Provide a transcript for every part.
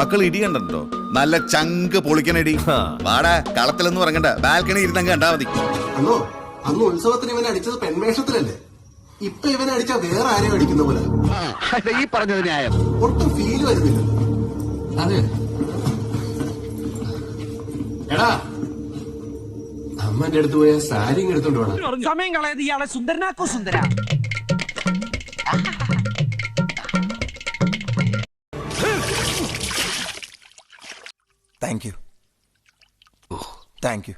മക്കൾ ഇടി കണ്ടോ നല്ല ചങ്ക് പൊളിക്കണടി വാടാ കളത്തിലൊന്നും ഇറങ്ങണ്ട. ബാൽക്കണി ഇരുന്നങ്ങ് കണ്ടാ മതി. അന്നോ അന്ന് ഉത്സവത്തിന് ഇവനെ അടിച്ചത് പെൺവേഷത്തിലല്ലേ? ഇപ്പൊ ഇവനെ അടിച്ച വേറെ ആരെയും അടിക്കുന്ന പോലെ? ഈ പറഞ്ഞത് ന്യായം. ഒട്ടും ഫീൽ വരുന്നില്ല. അതെ. എടാ അമ്മന്റെ അടുത്ത് പോയ സാരി ഇങ്ങ് എടുത്തോണ്ട് വേണം സമയം കളയത് ഇയാളെ സുന്ദരനാക്കോ സുന്ദര. Thank you. Thank you.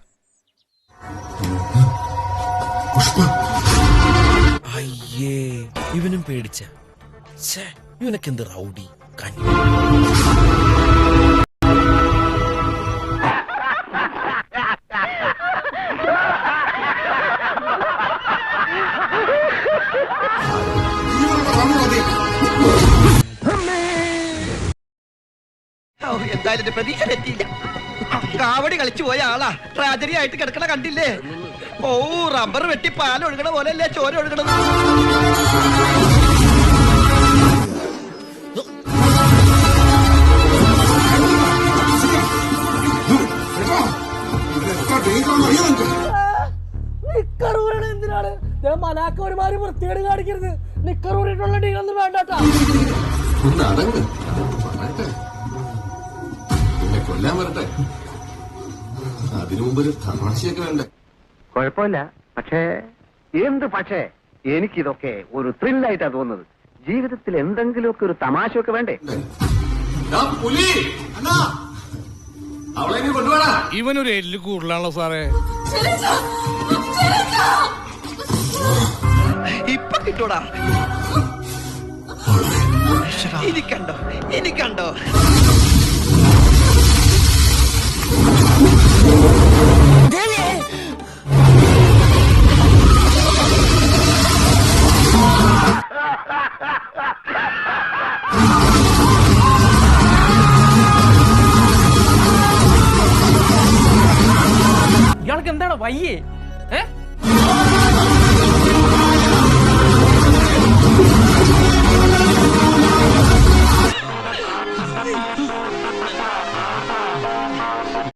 അയ്യേ ഇവനും പേടിച്ച. ഇവനൊക്കെ എന്ത് റൗഡി. കണ്ണി എന്തായാലും എന്റെ പ്രതീക്ഷ തെറ്റിയില്ല കാവടി കളിച്ചു പോയ ആളാ. ട്രാജഡി ആയിട്ട് കിടക്കണ കണ്ടില്ലേ? ഓ റബ്ബർ വെട്ടി പാൽ ഒഴുകണ പോലെയല്ലേ ചോര ഒഴുകണത്? നിക്കറൂരണ എന്തിനാണ്? മലാക്ക ഒരുമാതിരി വൃത്തികേട് കാണിക്കരുത്. നിക്കറൂരിട്ടുള്ള ഡീലൊന്നും വേണ്ടട്ടാ ഒന്ന് കൊല്ലാൻ വരട്ടെ. അതിനു മുമ്പ് ഒരു തമാശയൊക്കെ വേണ്ടേ? കുഴപ്പമില്ല. പക്ഷേ എന്ത് പക്ഷേ? എനിക്കിതൊക്കെ ഒരു ത്രില്ലായിട്ടാ തോന്നുന്നത്. ജീവിതത്തിൽ എന്തെങ്കിലുമൊക്കെ ഒരു തമാശയൊക്കെ വേണ്ടേ? പുലി! അണ്ണാ! അവളെ ഇവനൊരു എല്ല് കൂടുതലാണല്ലോ സാറേ. ഇപ്പൊ കിട്ടൂടാ. ഇനി കണ്ടോ? ഇനി കണ്ടോ? ഇയാൾക്ക് എന്താണ് വയ്യേ ഏ